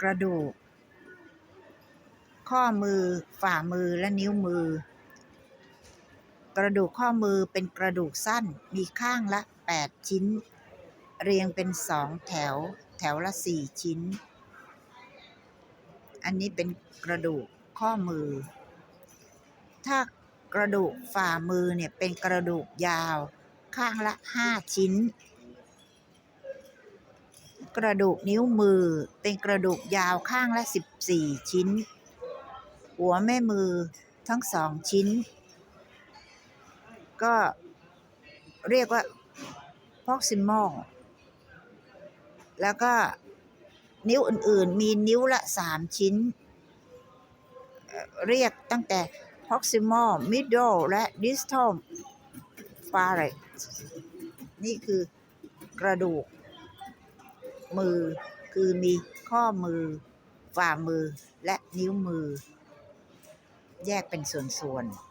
กระดูก ข้อมือ ฝ่ามือและนิ้วมือ กระดูกข้อมือเป็นกระดูกสั้นมีข้างละ 8 ชิ้น เรียงเป็นสองแถว แถวละ 4 ชิ้น อันนี้เป็นกระดูกข้อมือ ถ้ากระดูกฝ่ามือเนี่ยเป็นกระดูกยาว ข้างละ 5 ชิ้น กระดูกนิ้วมือ เป็นกระดูกยาวข้างละ 14 ชิ้น หัวแม่มือทั้งสองชิ้น ก็เรียกว่า proximal แล้วก็นิ้วอื่นๆ มีนิ้วละ 3 ชิ้น เรียกตั้งแต่ proximal middle และ distal phalanx นี่คือกระดูก มือ คือมีข้อมือ ฝ่ามือและนิ้วมือ แยกเป็นส่วนๆ